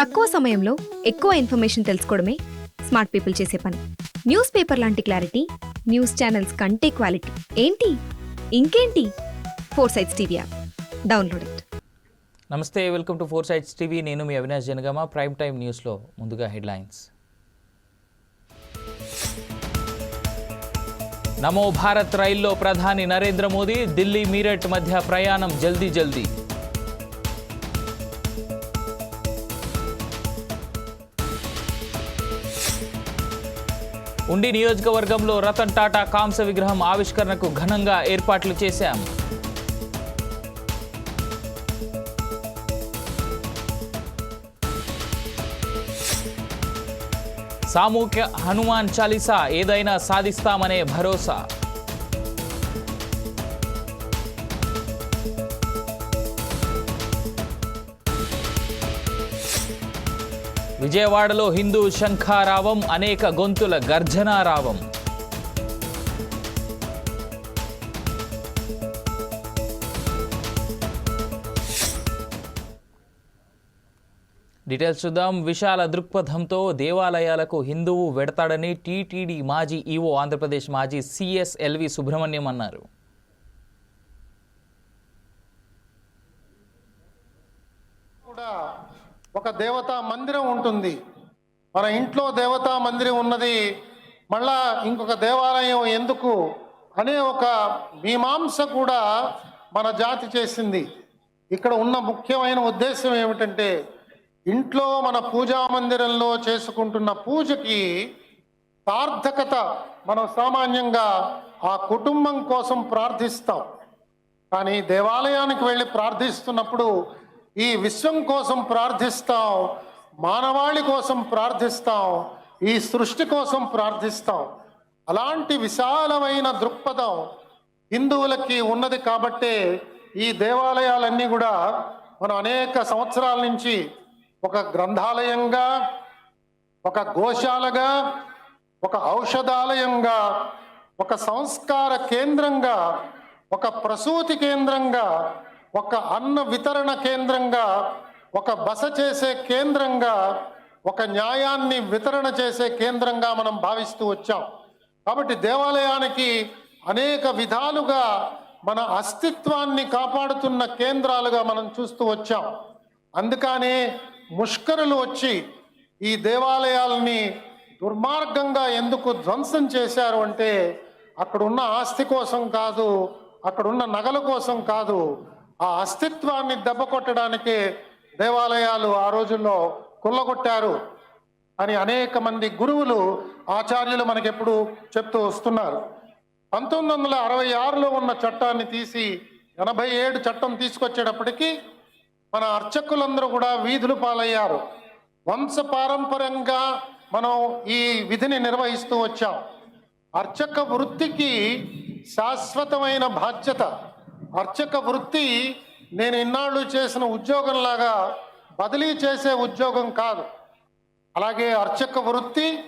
తక్కువ సమయంలో ఎక్కువ ఇన్ఫర్మేషన్ తెలుసుకోవడమే స్మార్ట్ పీపుల్ చేసే పని. న్యూస్ పేపర్ లాంటి క్లారిటీ న్యూస్ ఛానల్స్ కంటే క్వాలిటీ. ఏంటి? ఇంకేంటి? Four sides TV app. Download it. నమస్తే welcome to four sides TV. నేను మీ అవినాష్ జనగామ. ప్రైమ్ టైమ్ న్యూస్లో ముందుగా హెడ్లైన్స్. నమో భారత్ రైల్లో ప్రధాని నరేంద్ర మోదీ ఢిల్లీ మీరట్ మధ్య ప్రయాణం జల్దీ జల్దీ. ఉండి నియోజకవర్గంలో రతన్ టాటా కాంస విగ్రహం ఆవిష్కరణకు ఘనంగా ఏర్పాట్లు చేశాం. సామూహిక హనుమాన్ చాలీసా ఏదైనా సాధిస్తామనే భరోసా. విజయవాడలో హిందూ శంఖారావం అనేక గొంతుల గర్జనారావం. డీటెయిల్స్ చూద్దాం. విశాల దృక్పథంతో దేవాలయాలకు హిందువు వెడతాడని టీటీడీ మాజీ ఈవో ఆంధ్రప్రదేశ్ మాజీ సిఎస్ ఎల్వి సుబ్రహ్మణ్యం అన్నారు. కూడా ఒక దేవతా మందిరం ఉంటుంది. మన ఇంట్లో దేవతా మందిరం ఉన్నది. మళ్ళా ఇంకొక దేవాలయం ఎందుకు? అనే ఒక మీమాంస కూడా మన జాతి చేసింది. ఇక్కడ ఉన్న ముఖ్యమైన ఉద్దేశం ఏమిటంటే ఇంట్లో మన పూజా మందిరంలో చేసుకుంటున్న పూజకి సార్థకత మనం సామాన్యంగా ఆ కుటుంబం కోసం ప్రార్థిస్తాం. కానీ దేవాలయానికి వెళ్ళి ప్రార్థిస్తున్నప్పుడు ఈ విశ్వం కోసం ప్రార్థిస్తాం మానవాళి కోసం ప్రార్థిస్తాం ఈ సృష్టి కోసం ప్రార్థిస్తాం. అలాంటి విశాలమైన దృక్పథం హిందువులకి ఉన్నది కాబట్టే ఈ దేవాలయాలన్నీ కూడా మనం అనేక సంవత్సరాల నుంచి ఒక గ్రంథాలయంగా ఒక గోశాలగా ఒక ఔషధాలయంగా ఒక సంస్కార కేంద్రంగా ఒక ప్రసూతి కేంద్రంగా ఒక అన్న వితరణ కేంద్రంగా ఒక బస చేసే కేంద్రంగా ఒక న్యాయాన్ని వితరణ చేసే కేంద్రంగా మనం భావిస్తూ వచ్చాం. కాబట్టి దేవాలయానికి అనేక విధాలుగా మన అస్తిత్వాన్ని కాపాడుతున్న కేంద్రాలుగా మనం చూస్తూ వచ్చాం. అందుకనే ముష్కరులు వచ్చి ఈ దేవాలయాలని దుర్మార్గంగా ఎందుకు ధ్వంసం చేశారు అంటే అక్కడున్న ఆస్తి కోసం కాదు అక్కడున్న నగల కోసం కాదు ఆ అస్తిత్వాన్ని దెబ్బ కొట్టడానికి దేవాలయాలు ఆ రోజుల్లో కుల్లగొట్టారు అని అనేక మంది గురువులు ఆచార్యులు మనకెప్పుడు చెప్తూ వస్తున్నారు. పంతొమ్మిది వందల అరవై ఆరులో ఉన్న చట్టాన్ని తీసి ఎనభై ఏడు చట్టం తీసుకొచ్చేటప్పటికీ మన అర్చకులందరూ కూడా వీధులు పాలయ్యారు. వంశ పారంపర్యంగా మనం ఈ విధిని నిర్వహిస్తూ వచ్చాం. అర్చక వృత్తికి శాశ్వతమైన బాధ్యత అర్చక వృత్తి నేను ఇన్నాళ్ళు చేసిన ఉద్యోగంలాగా బదిలీ చేసే ఉద్యోగం కాదు. అలాగే అర్చక వృత్తి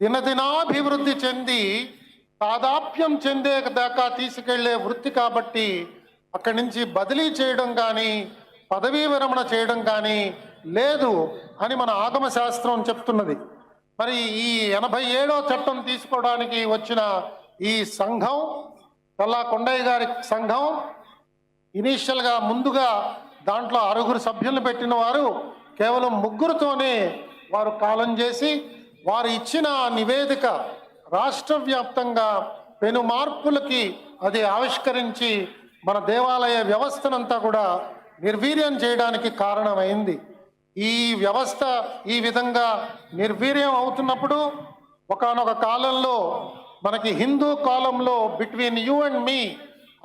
దినదినాభివృద్ధి చెంది తాదాప్యం చెందే దాకా తీసుకెళ్ళే వృత్తి కాబట్టి అక్కడి నుంచి బదిలీ చేయడం కానీ పదవీ విరమణ చేయడం కానీ లేదు అని మన ఆగమ శాస్త్రం చెప్తున్నది. మరి ఈ ఎనభై ఏడో చట్టం తీసుకోవడానికి వచ్చిన ఈ సంఘం కల్లా కొండయ్య గారి సంఘం ఇనీషియల్గా ముందుగా దాంట్లో ఆరుగురు సభ్యులను పెట్టిన వారు కేవలం ముగ్గురుతోనే వారు కాలం చేసి వారు ఇచ్చిన నివేదిక రాష్ట్ర వ్యాప్తంగా పెను మార్పులకి అది ఆవిష్కరించి మన దేవాలయ వ్యవస్థనంతా కూడా నిర్వీర్యం చేయడానికి కారణమైంది. ఈ వ్యవస్థ ఈ విధంగా నిర్వీర్యం అవుతున్నప్పుడు ఒకానొక కాలంలో మనకి హిందూ కాలంలో బిట్వీన్ యూ అండ్ మీ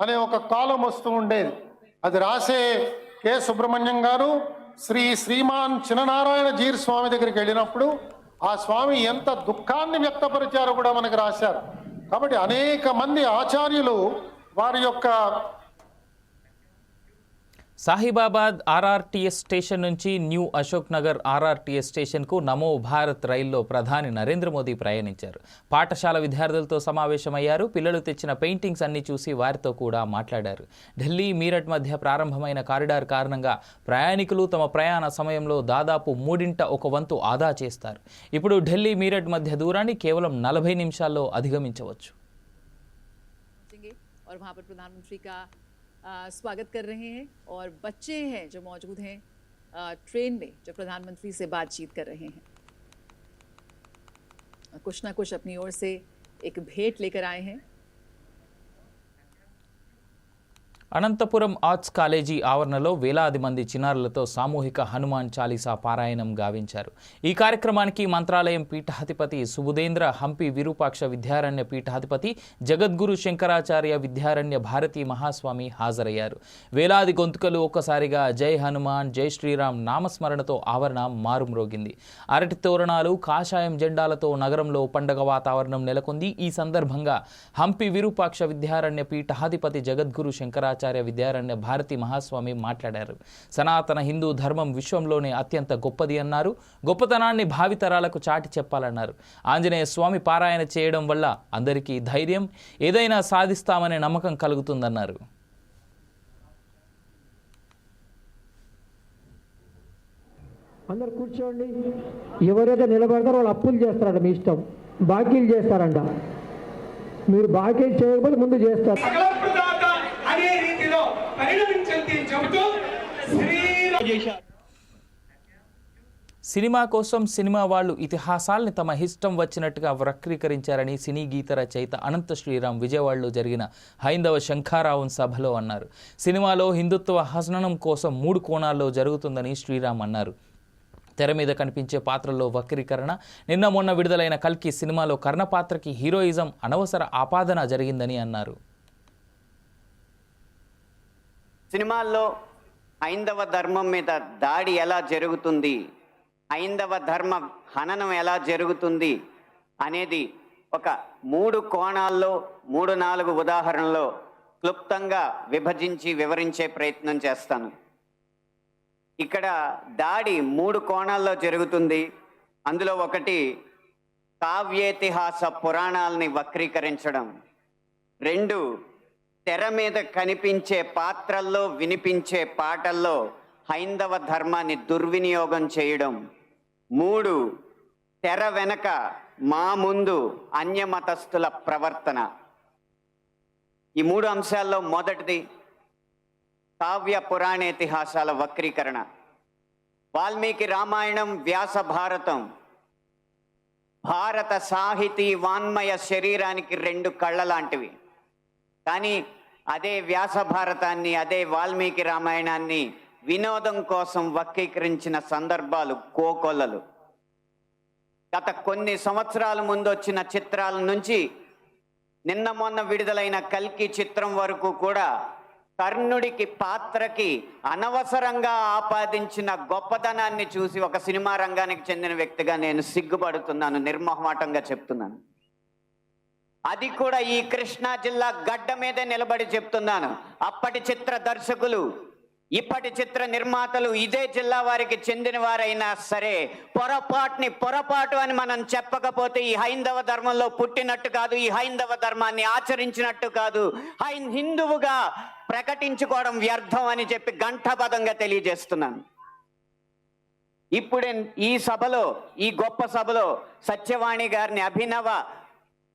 అనే ఒక కాలం వస్తూ ఉండేది. అది రాసే కె. సుబ్రహ్మణ్యం గారు శ్రీ శ్రీమాన్ చిన్ననారాయణ జీర్ స్వామి దగ్గరికి వెళ్ళినప్పుడు ఆ స్వామి ఎంత దుఃఖాన్ని వ్యక్తపరిచారో కూడా మనకు రాశారు. కాబట్టి అనేక మంది ఆచార్యులు వారి యొక్క సాహిబాబాద్ ఆర్ఆర్టీఎస్ స్టేషన్ నుంచి న్యూ అశోక్ నగర్ ఆర్ఆర్టీఎస్ స్టేషన్కు నమో భారత్ రైల్లో ప్రధాని నరేంద్ర మోదీ ప్రయాణించారు పాఠశాల విద్యార్థులతో సమావేశమయ్యారు పిల్లలు తెచ్చిన పెయింటింగ్స్ అన్ని చూసి వారితో కూడా మాట్లాడారు ఢిల్లీ మీరట్ మధ్య ప్రారంభమైన కారిడార్ కారణంగా ప్రయాణికులు తమ ప్రయాణ సమయంలో దాదాపు మూడింట ఒక వంతు ఆదా చేస్తారు ఇప్పుడు ఢిల్లీ మీరట్ మధ్య దూరాన్ని కేవలం నలభై నిమిషాల్లో అధిగమించవచ్చు पहुंचेंगे और वहाँ पर प्रधानमंत्री का आ, स्वागत कर रहे हैं और बच्चे हैं जो मौजूद हैं ट्रेन में जो प्रधानमंत्री से बातचीत कर रहे हैं। कुछ ना कुछ अपनी ओर से एक भेंट लेकर आए हैं। అనంతపురం ఆర్ట్స్ కాలేజీ ఆవరణలో వేలాది మంది చిన్నారులతో సామూహిక హనుమాన్ చాలీసా పారాయణం గావించారు. ఈ కార్యక్రమానికి మంత్రాలయం పీఠాధిపతి సుబుదేంద్ర హంపి విరూపాక్ష విద్యారణ్య పీఠాధిపతి జగద్గురు శంకరాచార్య విద్యారణ్య భారతీ మహాస్వామి హాజరయ్యారు. వేలాది గొంతుకలు ఒక్కసారిగా జై హనుమాన్ జై శ్రీరామ్ నామస్మరణతో ఆవరణ మారుమ్రోగింది. అరటి తోరణాలు కాషాయం జెండాలతో నగరంలో పండగ వాతావరణం నెలకొంది. ఈ సందర్భంగా హంపి విరూపాక్ష విద్యారణ్య పీఠాధిపతి జగద్గురు శంకరాచార్య విద్యారణ్య భారతి మహాస్వామి మాట్లాడారు. సనాతన హిందూ ధర్మం విశ్వంలోనే అత్యంత గొప్పది అన్నారు. గొప్పతనాన్ని భావితరాలకు చాటి చెప్పాలన్నారు. ఆంజనేయ స్వామి పారాయణ చేయడం వల్ల అందరికీ ధైర్యం ఏదైనా సాధిస్తామనే నమ్మకం కలుగుతుందన్నారు. అందరు కూర్చోండి. ఎవరైతే నిలబడతారో వాళ్ళు అప్పులు చేస్తారంట మీ ఇష్టం. బాకీలు చేస్తారంట. మీరు బాకీలు చేయకపోతే ముందు చేస్తారు. అదే రీతిలో పరిణమించింది చెబుతూ శ్రీరామ్ సినిమా కోసం సినిమా వాళ్ళు ఇతిహాసాల్ని తమ ఇష్టం వచ్చినట్టుగా వక్రీకరించారని సినీ గీత రచయిత అనంత శ్రీరామ్ విజయవాడలో జరిగిన హైందవ శంఖారావం సభలో అన్నారు. సినిమాలో హిందుత్వ హసనం కోసం మూడు కోణాల్లో జరుగుతుందని శ్రీరామ్ అన్నారు. తెర మీద కనిపించే పాత్రల్లో వక్రీకరణ నిన్న మొన్న విడుదలైన కల్కి సినిమాలో కర్ణ పాత్రకి హీరోయిజం అనవసర ఆపాదన జరిగిందని అన్నారు. సినిమాల్లో హైందవ ధర్మం మీద దాడి ఎలా జరుగుతుంది? హైందవ ధర్మ హననం ఎలా జరుగుతుంది? అనేది ఒక మూడు కోణాల్లో మూడు నాలుగు ఉదాహరణలో క్లుప్తంగా విభజించి వివరించే ప్రయత్నం చేస్తాను. ఇక్కడ దాడి మూడు కోణాల్లో జరుగుతుంది. అందులో ఒకటి కావ్యేతిహాస పురాణాలని వక్రీకరించడం. రెండు తెర మీద కనిపించే పాత్రల్లో వినిపించే పాటల్లో హైందవ ధర్మాన్ని దుర్వినియోగం చేయడం. మూడు తెర వెనక మా ముందు అన్యమతస్థుల ప్రవర్తన. ఈ మూడు అంశాల్లో మొదటిది కావ్య పురాణేతిహాసాల వక్రీకరణ. వాల్మీకి రామాయణం వ్యాస భారతం. భారత సాహితీ వాన్మయ శరీరానికి రెండు కళ్ళ లాంటివి కానీ అదే వ్యాస భారతాన్ని అదే వాల్మీకి రామాయణాన్ని వినోదం కోసం వక్రీకరించిన సందర్భాలు కోకొల్లలు. గత కొన్ని సంవత్సరాల ముందు వచ్చిన చిత్రాల నుంచి నిన్న మొన్న విడుదలైన కల్కి చిత్రం వరకు కూడా కర్ణుడికి పాత్రకి అనవసరంగా ఆపాదించిన గొప్పతనాన్ని చూసి ఒక సినిమా రంగానికి చెందిన వ్యక్తిగా నేను సిగ్గుపడుతున్నాను నిర్మోహమాటంగా చెప్తున్నాను. అది కూడా ఈ కృష్ణా జిల్లా గడ్డ మీదే నిలబడి చెప్తున్నాను. అప్పటి చిత్ర దర్శకులు ఇప్పటి చిత్ర నిర్మాతలు ఇదే జిల్లా వారికి చెందిన వారైనా సరే పొరపాటుని పొరపాటు అని మనం చెప్పకపోతే ఈ హైందవ ధర్మంలో పుట్టినట్టు కాదు ఈ హైందవ ధర్మాన్ని ఆచరించినట్టు కాదు. హైన్ హిందువుగా ప్రకటించుకోవడం వ్యర్థం అని చెప్పి ఘంటాపదంగా తెలియజేస్తున్నాను. ఇప్పుడే ఈ సభలో ఈ గొప్ప సభలో సత్యవాణి గారిని అభినవ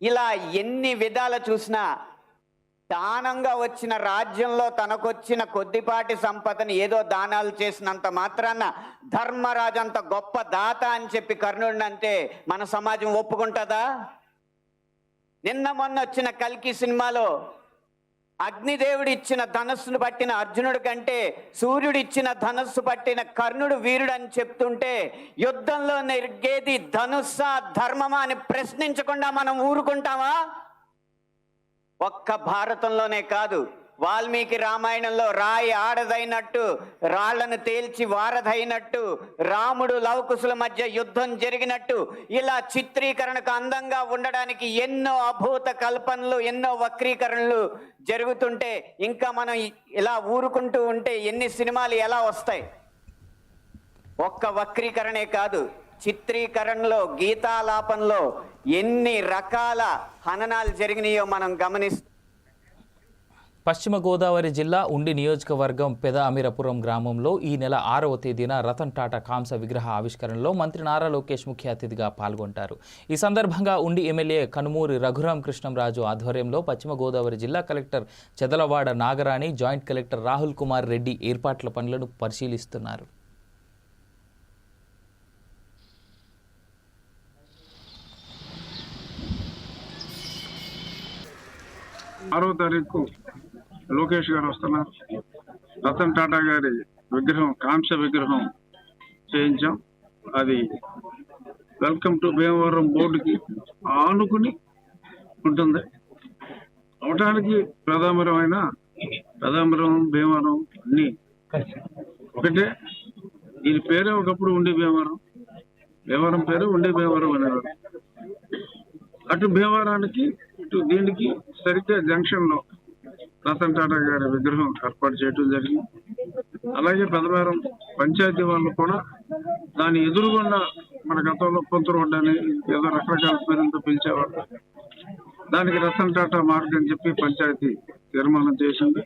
ఇలా ఎన్ని విధాల చూసినా దానంగా వచ్చిన రాజ్యంలో తనకొచ్చిన కొద్దిపాటి సంపదని ఏదో దానాలు చేసినంత మాత్రాన ధర్మరాజు అంత గొప్ప దాత అని చెప్పి కర్ణుడిని అంటే మన సమాజం ఒప్పుకుంటుందా? నిన్న మొన్న వచ్చిన కల్కి సినిమాలో అగ్నిదేవుడు ఇచ్చిన ధనస్సును పట్టిన అర్జునుడి కంటే సూర్యుడు ఇచ్చిన ధనస్సు పట్టిన కర్ణుడు వీరుడు అని చెప్తుంటే యుద్ధంలో నెరిగేది ధనుస్సా ధర్మమా అని ప్రశ్నించకుండా మనం ఊరుకుంటామా? ఒక్క భారతంలోనే కాదు. వాల్మీకి రామాయణంలో రాయి ఆడదైనట్టు రాళ్ళను తేల్చి వారధైనట్టు రాముడు లవకుశుల మధ్య యుద్ధం జరిగినట్టు ఇలా చిత్రీకరణకు అందంగా ఉండడానికి ఎన్నో అభూత కల్పనలు ఎన్నో వక్రీకరణలు జరుగుతుంటే ఇంకా మనం ఇలా ఊరుకుంటూ ఉంటే ఎన్ని సినిమాలు ఎలా వస్తాయి? ఒక్క వక్రీకరణే కాదు చిత్రీకరణలో గీతాలాపంలో ఎన్ని రకాల హననాలు జరిగినాయో మనం గమనిస్తాం పశ్చిమ గోదావరి జిల్లా ఉండి నియోజకవర్గం పెద అమీరపురం గ్రామంలో ఈ నెల ఆరవ తేదీన రతన్ టాటా కాంస విగ్రహ ఆవిష్కరణలో మంత్రి నారా లోకేష్ ముఖ్య అతిథిగా పాల్గొంటారు. ఈ సందర్భంగా ఉండి ఎమ్మెల్యే కనుమూరి రఘురాం కృష్ణంరాజు ఆధ్వర్యంలో పశ్చిమ గోదావరి జిల్లా collector Chedalavada Nagarani joint collector Rahul Kumar Reddy ఏర్పాట్ల పనులను పరిశీలిస్తున్నారు. ఆరో తారీఖు లోకేష్ గారు వస్తున్నారు. రతన్ టాటా గారి విగ్రహం కాంస్య విగ్రహం చేయించాం. అది వెల్కమ్ టు భీమవరం బోర్డుకి ఆనుకుని ఉంటుంది. అవటానికి అయినా రదాంబరం భీమవరం అన్ని ఒకటే. దీని పేరే ఒకప్పుడు ఉండే భీమవరం. భీమవరం పేరు ఉండే భీమవరం అనేవారు. అటు భీమవరానికి ఇటు దీనికి సరిగ్గా జంక్షన్లో రతన్ టాటా గారి విగ్రహం ఏర్పాటు చేయడం జరిగింది. అలాగే పెదమేరం పంచాయతీ వాళ్ళు కూడా దాని ఎదురుగుండా మన గతంలో పొంతు రోడ్డు అని ఏదో రకరకాల పేరుతో పిలిచేవాళ్ళు దానికి రతన్ టాటా మార్గ్ అని చెప్పి పంచాయతీ తీర్మానం చేసింది.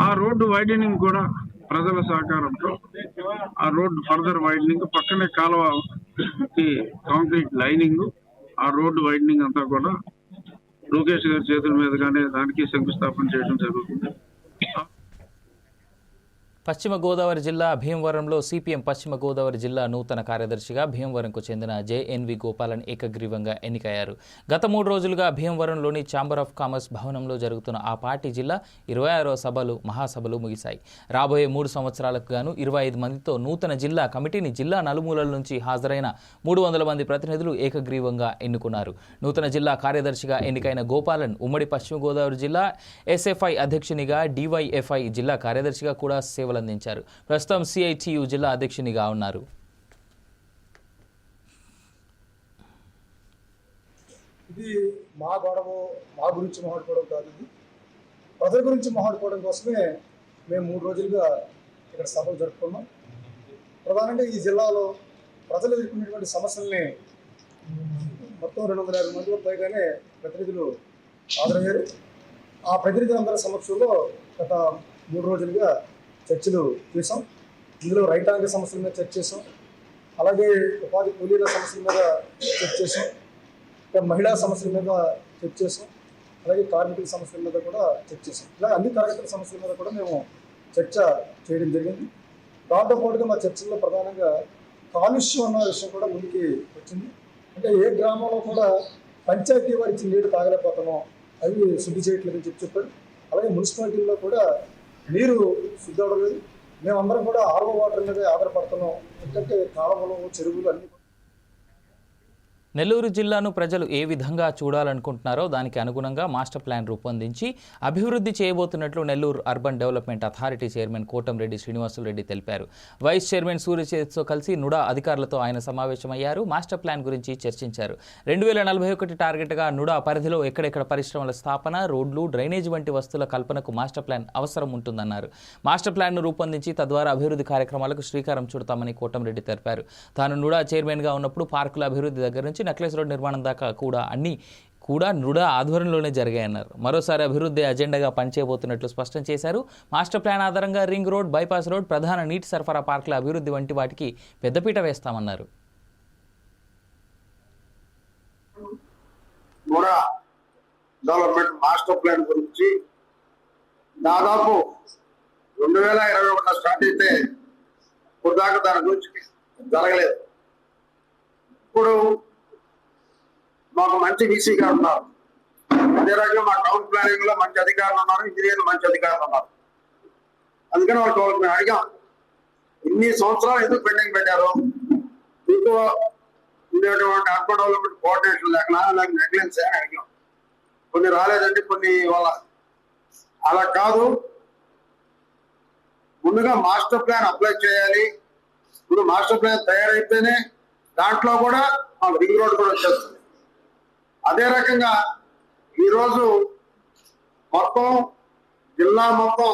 ఆ రోడ్డు వైడనింగ్ కూడా ప్రజల సహకారంతో ఆ రోడ్డు ఫర్దర్ వైడనింగ్ పక్కనే కాలువ కాంక్రీట్ లైనింగ్ ఆ రోడ్డు వైడనింగ్ అంతా కూడా లోకేష్ గారి చేతుల మీదుగానే దానికి శంకుస్థాపన చేయడం జరుగుతుంది. పశ్చిమ గోదావరి జిల్లా భీమవరంలో సిపిఎం పశ్చిమ గోదావరి జిల్లా నూతన కార్యదర్శిగా భీమవరంకు చెందిన జేఎన్వి గోపాలన్ ఏకగ్రీవంగా ఎన్నికయ్యారు. గత మూడు రోజులుగా భీమవరంలోని ఛాంబర్ ఆఫ్ కామర్స్ భవనంలో జరుగుతున్న ఆ పార్టీ జిల్లా ఇరవై ఆరో సభలు మహాసభలు ముగిశాయి. రాబోయే మూడు సంవత్సరాలకు గాను ఇరవై ఐదు మందితో నూతన జిల్లా కమిటీని జిల్లా నలుమూలల నుంచి హాజరైన మూడు వందల మంది ప్రతినిధులు ఏకగ్రీవంగా ఎన్నుకున్నారు. నూతన జిల్లా కార్యదర్శిగా ఎన్నికైన గోపాలన్ ఉమ్మడి పశ్చిమ గోదావరి జిల్లా ఎస్ఎఫ్ఐ అధ్యక్షునిగా డివైఎఫ్ఐ జిల్లా కార్యదర్శిగా కూడా అందించారు ప్రస్తుతం సిఐటియు జిల్లా అధ్యక్షునిగా ఉన్నారు. ఇది మా గొడవ మా గురించి మాట్లాడుకోవడం కాదు ఇది. ప్రజల గురించి మాట్లాడుకోవడం కోసమే మేము మూడు రోజులుగా ఇక్కడ సభలు జరుపుకున్నాం. ప్రధానంగా ఈ జిల్లాలో ప్రజలు ఎదుర్కొనేటువంటి సమస్యల్ని మొత్తం రెండు వందల యాభై మందిలో పైగానే ప్రతినిధులు హాజరయ్యారు. ఆ ప్రతినిధులందరి సమక్షంలో గత మూడు రోజులుగా చర్చలు చేసాం ఇందులో రైతాంగ సమస్యల మీద చర్చ చేసాం అలాగే ఉపాధి కూలీల సమస్యల మీద చర్చ చేసాం ఇంకా మహిళా సమస్యల మీద చర్చ చేసాం అలాగే కార్మికుల సమస్యల మీద కూడా చర్చ చేసాం ఇలా అన్ని తరగతుల సమస్యల మీద కూడా మేము చర్చ చేయడం జరిగింది. దాంతో పాటుగా మా చర్చల్లో ప్రధానంగా కాలుష్యం అన్న విషయం కూడా ముందుకి వచ్చింది. అంటే ఏ గ్రామంలో కూడా పంచాయతీ వారి ఇచ్చిన నీరు తాగలేకపోతున్నాం అవి శుద్ధి చేయట్లేదని చెప్పి చెప్పారు. అలాగే మున్సిపాలిటీల్లో కూడా నీరు శుద్ధి అవడం లేదు మేమందరం కూడా ఆర్వో వాటర్ మీద ఆధారపడుతున్నాం. ఎందుకంటే కాలువలు చెరువులు అన్ని నెల్లూరు జిల్లాను ప్రజలు ఏ విధంగా చూడాలనుకుంటున్నారో దానికి అనుగుణంగా మాస్టర్ ప్లాన్ రూపొందించి అభివృద్ధి చేయబోతున్నట్లు Nellore urban development authority chairman Kotamreddy Srinivasulu Reddy తెలిపారు. వైస్ చైర్మన్ సూర్యచేత్తో కలిసి నుడా అధికారులతో ఆయన సమావేశమయ్యారు. మాస్టర్ ప్లాన్ గురించి చర్చించారు. రెండు వేల నలభై ఒకటి టార్గెట్గా నుడా పరిధిలో ఎక్కడెక్కడ పరిశ్రమల స్థాపన రోడ్లు డ్రైనేజ్ వంటి వస్తువుల కల్పనకు మాస్టర్ ప్లాన్ అవసరం ఉంటుందన్నారు. మాస్టర్ ప్లాన్ను రూపొందించి తద్వారా అభివృద్ధి కార్యక్రమాలకు శ్రీకారం చుడతామని కోటంరెడ్డి తెలిపారు. తాను నుడా చైర్మన్గా ఉన్నప్పుడు పార్కుల అభివృద్ధి దగ్గర నుంచి నుంచి నెక్లెస్ రోడ్ నిర్మాణం దాకా కూడా అన్ని కూడా నృడ ఆధ్వర్యంలోనే జరిగాయన్నారు. మరోసారి అభివృద్ధి అజెండాగా పనిచేయబోతున్నట్లు స్పష్టం చేశారు. మాస్టర్ ప్లాన్ ఆధారంగా రింగ్ రోడ్ బైపాస్ రోడ్ ప్రధాన నీటి సరఫరా పార్కుల అభివృద్ధి వంటి వాటికి పెద్దపీట వేస్తామన్నారు. డెవలప్మెంట్ మాస్టర్ ప్లాన్ గురించి దాదాపు రెండు వేల ఇరవై ఒకటిలో స్టార్ట్ అయితే ఇప్పుడు దాకా దాని గురించి జరగలేదు. ఇప్పుడు మాకు మంచి వీసీ గారు ఉన్నారు. అదే రకంగా మా టౌన్ ప్లానింగ్లో మంచి అధికారులు ఉన్నారు ఇంజనీర్లు మంచి అధికారులు ఉన్నారు. అందుకని వాళ్ళకి మేము అడిగాం. ఇన్ని సంవత్సరాలు ఎందుకు పెండింగ్ పెట్టారు? మీకు ఉండేటువంటి అర్బన్ డెవలప్మెంట్ కోఆర్డినేషన్ లేకనా నెగ్లెన్స్ అని అడిగాం. కొన్ని రాలేదండి కొన్ని వాళ్ళ అలా కాదు. ముందుగా మాస్టర్ ప్లాన్ అప్లై చేయాలి. ఇప్పుడు మాస్టర్ ప్లాన్ తయారైతేనే దాంట్లో కూడా మాకు రింగ్ రోడ్ కూడా వచ్చేస్తుంది. అదే రకంగా ఈరోజు మొత్తం జిల్లా మొత్తం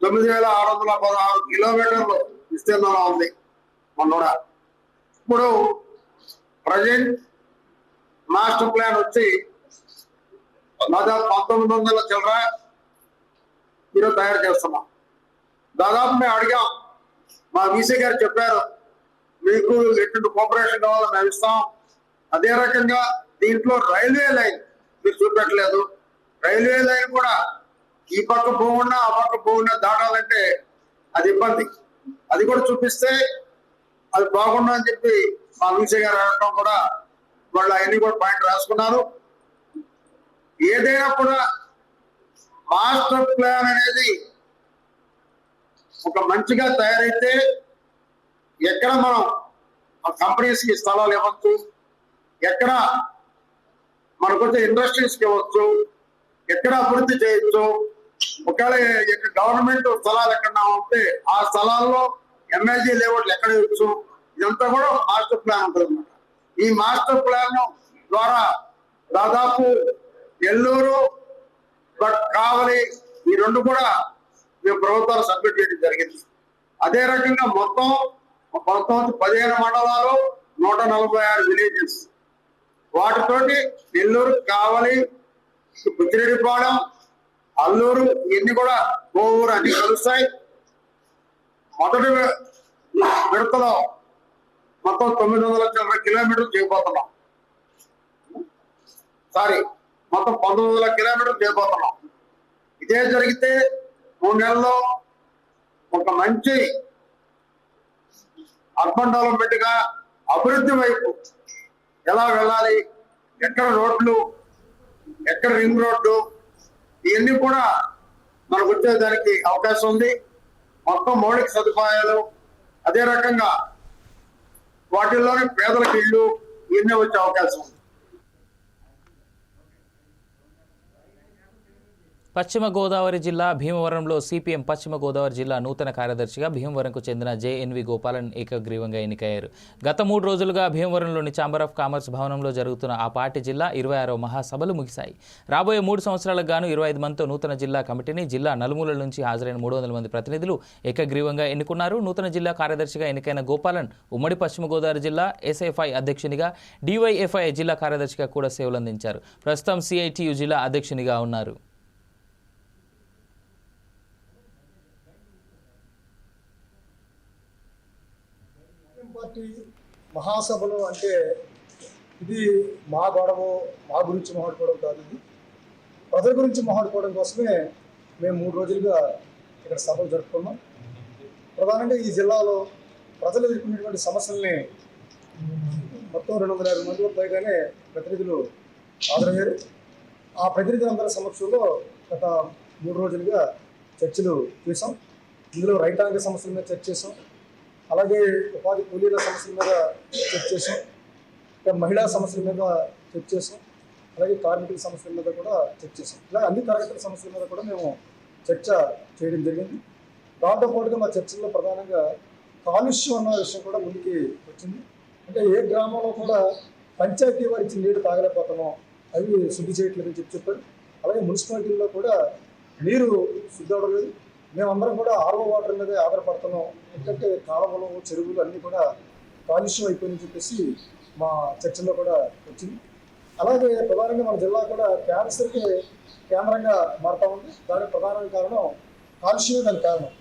తొమ్మిది వేల ఆరు వందల పదహారు కిలోమీటర్లు విస్తీర్ణంలో ఉంది మొన్న ఇప్పుడు ప్రజెంట్ మాస్టర్ ప్లాన్ వచ్చి దాదాపు పంతొమ్మిది వందల చిల్లర ఈరోజు తయారు చేస్తున్నాం. దాదాపు మేము అడిగాం. మా వీసీ గారు చెప్పారు మీకు ఎటువంటి కోఆపరేషన్ కావాలో మేము ఇస్తాం. అదే రకంగా దీంట్లో రైల్వే లైన్ మీరు చూపెట్టలేదు రైల్వే లైన్ కూడా ఈ పక్క పోకుండా ఆ పక్క పోకుండా దాటాలంటే అది ఇబ్బంది. అది కూడా చూపిస్తే అది బాగుండు అని చెప్పి మా వీసీ గారు అనడం కూడా వాళ్ళు అవన్నీ కూడా పాయింట్ రాసుకున్నారు. ఏదైనా కూడా మాస్టర్ ప్లాన్ అనేది ఒక మంచిగా తయారైతే ఎక్కడ మనం కంపెనీస్కి స్థలాలు ఇవ్వచ్చు ఎక్కడ మనకొచ్చే వచ్చే ఇండస్ట్రీస్కి ఇవ్వచ్చు ఎక్కడ అభివృద్ధి చేయొచ్చు ఒకవేళ ఇక్కడ గవర్నమెంట్ స్థలాలు ఎక్కడన్నా ఉంటే ఆ స్థలాల్లో ఎంఏజీ లేఅవుట్లు ఎక్కడ ఇవ్వచ్చు ఇదంతా కూడా మాస్టర్ ప్లాన్ ఉంటుంది ఈ మాస్టర్ ప్లాన్ ద్వారా దాదాపు ఎల్లూరు బట్ కావలి ఈ రెండు కూడా మేము ప్రభుత్వాలు సబ్మిట్ చేయడం జరిగింది. అదే రకంగా మొత్తం మొత్తం పదిహేను మండలాలు నూట నలభై ఆరు విలేజెస్ వాటితోటి నెల్లూరు కావలి బుద్ధిరెడ్డిపాళెం అల్లూరు ఇవన్నీ కూడా కోవూరు అన్ని కలుస్తాయి. మొదటి విడతలో మొత్తం తొమ్మిది వందల చిల్లర కిలోమీటర్లు చేయబోతున్నాం. సారీ మొత్తం పంతొమ్మిది వందల కిలోమీటర్లు చేయబోతున్నాం. ఇదే జరిగితే మూడు నెలల్లో ఒక మంచి అర్బన్ డెవలప్మెంట్గా అభివృద్ధి వైపు ఎలా వెళ్ళాలి? ఎక్కడ రోడ్లు? ఎక్కడ రింగ్ రోడ్లు? ఇవన్నీ కూడా మనకు వచ్చేదానికి అవకాశం ఉంది. మొత్తం మౌలిక సదుపాయాలు అదే రకంగా వాటిల్లోనే పేదలకు ఇళ్ళు ఇవన్నీ వచ్చే అవకాశం ఉంది. పశ్చిమ గోదావరి జిల్లా భీమవరంలో సిపిఎం పశ్చిమ గోదావరి జిల్లా నూతన కార్యదర్శిగా భీమవరంకు చెందిన జేఎన్వి గోపాలన్ ఏకగ్రీవంగా ఎన్నికయ్యారు. గత మూడు రోజులుగా భీమవరంలోని ఛాంబర్ ఆఫ్ కామర్స్ భవనంలో జరుగుతున్న ఆ పార్టీ జిల్లా ఇరవై ఆరో మహాసభలు ముగిశాయి. రాబోయే మూడు సంవత్సరాలకు గాను ఇరవై ఐదు మందితో నూతన జిల్లా కమిటీని జిల్లా నలుమూలల నుంచి హాజరైన మూడు వందల మంది ప్రతినిధులు ఏకగ్రీవంగా ఎన్నుకున్నారు. నూతన జిల్లా కార్యదర్శిగా ఎన్నికైన గోపాలన్ ఉమ్మడి పశ్చిమ గోదావరి జిల్లా ఎస్ఎఫ్ఐ అధ్యక్షునిగా డివైఎఫ్ఐ జిల్లా కార్యదర్శిగా కూడా సేవలందించారు. ప్రస్తుతం సిఐటియు జిల్లా అధ్యక్షునిగా ఉన్నారు. పార్టీ మహాసభలు అంటే ఇది మా గొడవ మా గురించి మాట్లాడుకోవడం కాదు ఇది. ప్రజల గురించి మాట్లాడుకోవడం కోసమే మేము మూడు రోజులుగా ఇక్కడ సభలు జరుపుకున్నాం. ప్రధానంగా ఈ జిల్లాలో ప్రజలు ఎదుర్కొనేటువంటి సమస్యల్ని మొత్తం రెండు వందల యాభై మందిలో పైగానే ప్రతినిధులు హాజరయ్యారు. ఆ ప్రతినిధులందరి సమక్షంలో గత మూడు రోజులుగా చర్చలు చేసాం ఇందులో రైతాంగ సమస్యల మీద చర్చ చేసాం అలాగే ఉపాధి కూలీల సమస్యల మీద చర్చ చేసాం మహిళా సమస్యల మీద చర్చ చేసాం అలాగే కార్మికుల సమస్యల మీద కూడా చర్చ చేసాం ఇలా అన్ని తరగతుల సమస్యల మీద కూడా మేము చర్చ చేయడం జరిగింది. దాంతో పాటుగా మా చర్చల్లో ప్రధానంగా కాలుష్యం అన్న విషయం కూడా ముందుకి వచ్చింది. అంటే ఏ గ్రామంలో కూడా పంచాయతీ వారి ఇచ్చిన నీరు తాగలేకపోతున్నాం అవి శుద్ధి చేయట్లేదని చెప్పి చెప్పారు. అలాగే మున్సిపాలిటీల్లో కూడా నీరు శుద్ధి అవ్వలేదు. మేమందరం కూడా ఆర్వో వాటర్ మీదే ఆధారపడుతున్నాం ఎందుకంటే కాలువలు చెరువులు అన్నీ కూడా కాలుష్యం అయిపోయిందని చెప్పేసి మా చర్చల్లో కూడా వచ్చింది. అలాగే ప్రధానంగా మన జిల్లా కూడా క్యాన్సర్కి కేంద్రంగా మారుతా ఉంది. దానికి ప్రధాన కారణం కాలుష్యమే దానికి కారణం.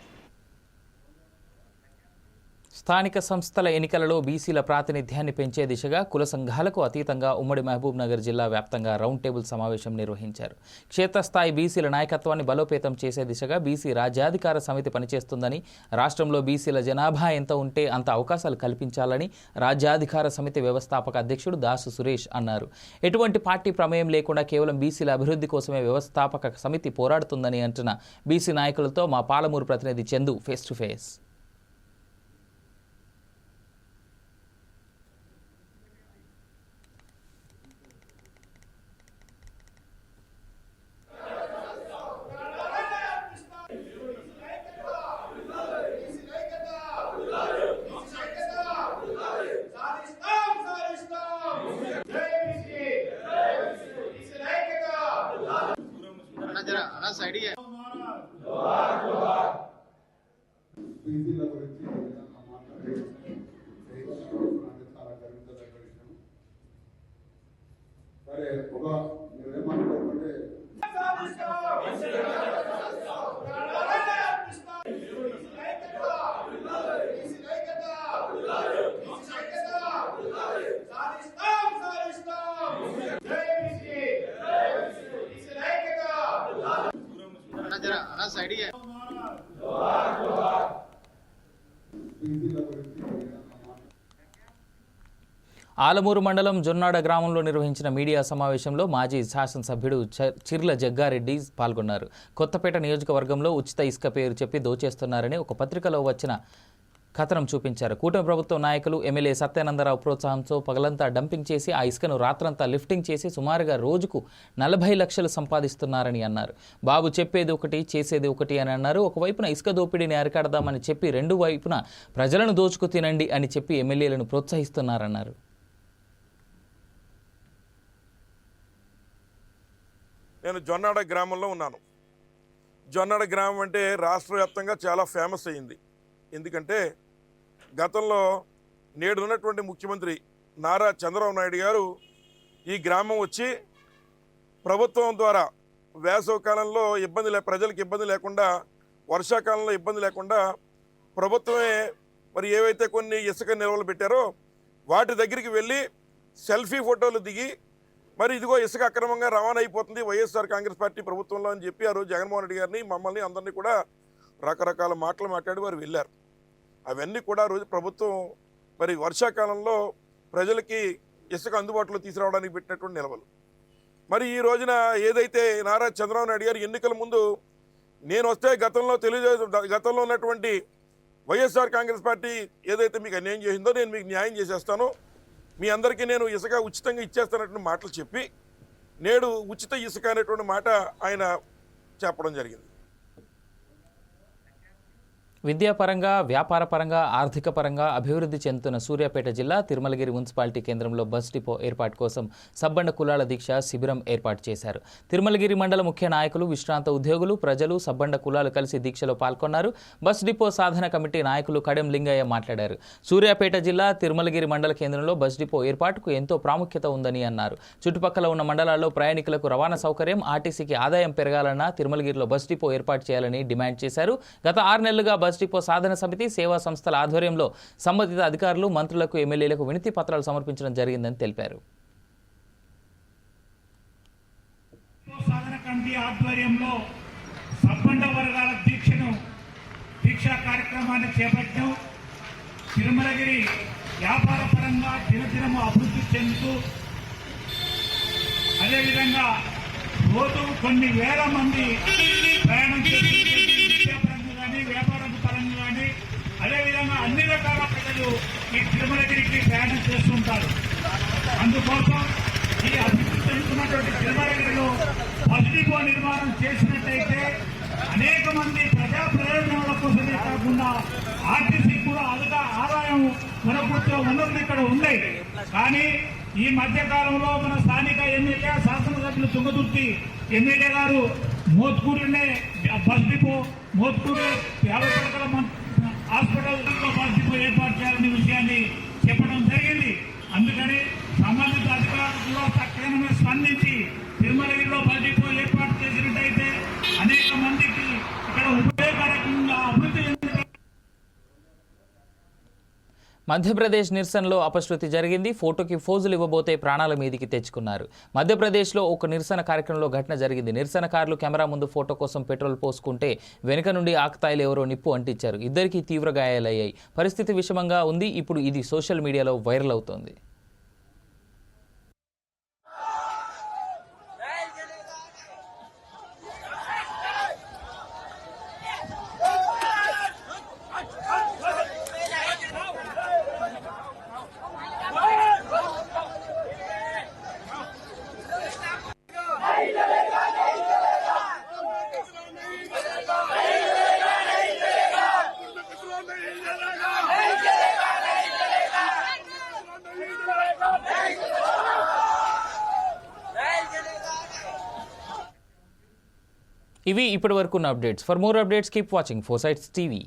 స్థానిక సంస్థల ఎన్నికలలో బీసీల ప్రాతినిధ్యాన్ని పెంచే దిశగా కుల సంఘాలకు అతీతంగా ఉమ్మడి మహబూబ్ నగర్ జిల్లా వ్యాప్తంగా రౌండ్ టేబుల్ సమావేశం నిర్వహించారు. క్షేత్రస్థాయి బీసీల నాయకత్వాన్ని బలోపేతం చేసే దిశగా బీసీ రాజ్యాధికార సమితి పనిచేస్తుందని రాష్ట్రంలో బీసీల జనాభా ఎంత ఉంటే అంత అవకాశాలు కల్పించాలని రాజ్యాధికార సమితి వ్యవస్థాపక అధ్యక్షుడు దాసు సురేష్ అన్నారు. ఎటువంటి పార్టీ ప్రమేయం లేకుండా కేవలం బీసీల అభివృద్ధి కోసమే వ్యవస్థాపక సమితి పోరాడుతుందని అంటున్న బీసీ నాయకులతో మా పాలమూరు ప్రతినిధి Chandu face to face Alamuru మండలం జొన్నాడ గ్రామంలో నిర్వహించిన మీడియా సమావేశంలో మాజీ శాసనసభ్యుడు చిర్ల జగ్గారెడ్డి పాల్గొన్నారు. కొత్తపేట నియోజకవర్గంలో ఉచిత ఇసుక పేరు చెప్పి దోచేస్తున్నారని ఒక పత్రికలో వచ్చిన కథనం చూపించారు. కూటమి ప్రభుత్వ నాయకులు ఎమ్మెల్యే సత్యానందరావు ప్రోత్సాహంతో పగలంతా డంపింగ్ చేసి ఆ ఇసుకను రాత్రంతా లిఫ్టింగ్ చేసి సుమారుగా రోజుకు నలభై లక్షలు సంపాదిస్తున్నారని అన్నారు. బాబు చెప్పేది ఒకటి చేసేది ఒకటి అని అన్నారు. ఒకవైపున ఇసుక దోపిడీని అరికడదామని చెప్పి రెండు వైపున ప్రజలను దోచుకు తినండి అని చెప్పి ఎమ్మెల్యేలను ప్రోత్సహిస్తున్నారన్నారు. నేను జొన్నాడ గ్రామంలో ఉన్నాను. జొన్నాడ గ్రామం అంటే రాష్ట్ర వ్యాప్తంగా చాలా ఫేమస్ అయింది ఎందుకంటే గతంలో నేడున్నటువంటి ముఖ్యమంత్రి నారా చంద్రబాబు నాయుడు గారు ఈ గ్రామం వచ్చి ప్రభుత్వం ద్వారా వేసవ కాలంలో ఇబ్బంది లే ప్రజలకు ఇబ్బంది లేకుండా వర్షాకాలంలో ఇబ్బంది లేకుండా ప్రభుత్వమే మరి ఏవైతే కొన్ని ఇసుక నిల్వలు పెట్టారో వాటి దగ్గరికి వెళ్ళి సెల్ఫీ ఫోటోలు దిగి మరి ఇదిగో ఇసుక అక్రమంగా రవాణా అయిపోతుంది వైఎస్ఆర్ కాంగ్రెస్ పార్టీ ప్రభుత్వంలో అని చెప్పి ఆ రోజు జగన్మోహన్ రెడ్డి గారిని మమ్మల్ని అందరినీ కూడా రకరకాల మాటలు మాట్లాడి వారు వెళ్ళారు. అవన్నీ కూడా రోజు ప్రభుత్వం మరి వర్షాకాలంలో ప్రజలకి ఇసుక అందుబాటులో తీసుకురావడానికి పెట్టినటువంటి నిలవలు. మరి ఈ రోజున ఏదైతే నారా చంద్రబాబు నాయుడు గారు ఎన్నికల ముందు నేను వస్తే గతంలో తెలుగుదేశం గతంలో ఉన్నటువంటి వైఎస్ఆర్ కాంగ్రెస్ పార్టీ ఏదైతే మీకు అన్యాయం చేసిందో నేను మీకు న్యాయం చేసేస్తాను. మీ అందరికీ నేను ఇసుక ఉచితంగా ఇచ్చేస్తానటువంటి మాటలు చెప్పి నేడు ఉచిత ఇసుక అనేటువంటి మాట ఆయన చెప్పడం జరిగింది. విద్యాపరంగా వ్యాపారపరంగా ఆర్థిక పరంగా అభివృద్ధి చెందుతున్న సూర్యాపేట జిల్లా తిరుమలగిరి మున్సిపాలిటీ కేంద్రంలో బస్ డిపో ఏర్పాటు కోసం సబ్బండ కులాల దీక్ష శిబిరం ఏర్పాటు చేశారు. తిరుమలగిరి మండల ముఖ్య నాయకులు విశ్రాంత ఉద్యోగులు ప్రజలు సబ్బండ కులాలు కలిసి దీక్షలో పాల్గొన్నారు. బస్ డిపో సాధన కమిటీ నాయకులు కడెం లింగయ్య మాట్లాడారు. సూర్యాపేట జిల్లా తిరుమలగిరి మండల కేంద్రంలో బస్ డిపో ఏర్పాటుకు ఎంతో ప్రాముఖ్యత ఉందని అన్నారు. చుట్టుపక్కల ఉన్న మండలాల్లో ప్రయాణికులకు రవాణా సౌకర్యం ఆర్టీసీకి ఆదాయం పెరగాలన్నా తిరుమలగిరిలో బస్ డిపో ఏర్పాటు చేయాలని డిమాండ్ చేశారు. గత ఆరు నెలలుగా బస్ డిపో సాధన సమితి సేవా సంస్థల ఆధ్వర్యంలో సంబంధిత అధికారులు మంత్రులకు ఎమ్మెల్యేలకు వినతి పత్రాలు సమర్పించడం జరిగిందని తెలిపారు. ఆధ్వర్యంలో వర్గాల దీక్షను దీక్షా కార్యక్రమాన్ని తిరుమలగిరి వ్యాపార పరంగా దినదినము అభివృద్ధి చెందుతూ అదేవిధంగా రోజు కొన్ని వేల మంది ప్రయాణం చేసి ఉన్న అన్ని రకాల ప్రజలు ఈ తిరుమలగిరికి ప్రయాణం చేస్తుంటారు అందుకోసం ఈ అభివృద్ధి చెందుతున్నటువంటి తిరుమలగిరిలో పసిడిపో నిర్మాణం చేసినట్టయితే అనేక మంది ప్రజా ప్రయోజనాల కోసమే కాకుండా ఆర్టీసీ కూడా అదుగా ఆదాయం మనకుతో ఉన్నది ఇక్కడ ఉన్నాయి కానీ ఈ మధ్య కాలంలో మన స్థానిక ఎమ్మెల్యే శాసనసభ్యులు తుంగతుర్తి ఎమ్మెల్యే గారు మోత్కూరునే బస్ డిపో మోత్కూరు యాభై పడకల హాస్పిటల్ పరిస్థితులు ఏర్పాటు చేయాలనే విషయాన్ని చెప్పడం జరిగింది. అందుకని సంబంధిత అధికారులు కూడా తక్షణమే స్పందించి తిరుమలగిరిలో బస్ మధ్యప్రదేశ్ నిరసనలో అపశృతి జరిగింది. ఫోటోకి ఫోజులు ఇవ్వబోతే ప్రాణాల మీదికి తెచ్చుకున్నారు. మధ్యప్రదేశ్లో ఒక నిరసన కార్యక్రమంలో ఘటన జరిగింది. నిరసనకారులు కెమెరా ముందు ఫోటో కోసం పెట్రోల్ పోసుకుంటే వెనుక నుండి ఆకతాయిలు ఎవరో నిప్పు అంటించారు. ఇద్దరికీ తీవ్ర గాయాలయ్యాయి. పరిస్థితి విషమంగా ఉంది. ఇప్పుడు ఇది సోషల్ మీడియాలో వైరల్ అవుతోంది. ఇవి ఇప్పటి వరకు ఉన్న updates. For more updates keep watching four sides TV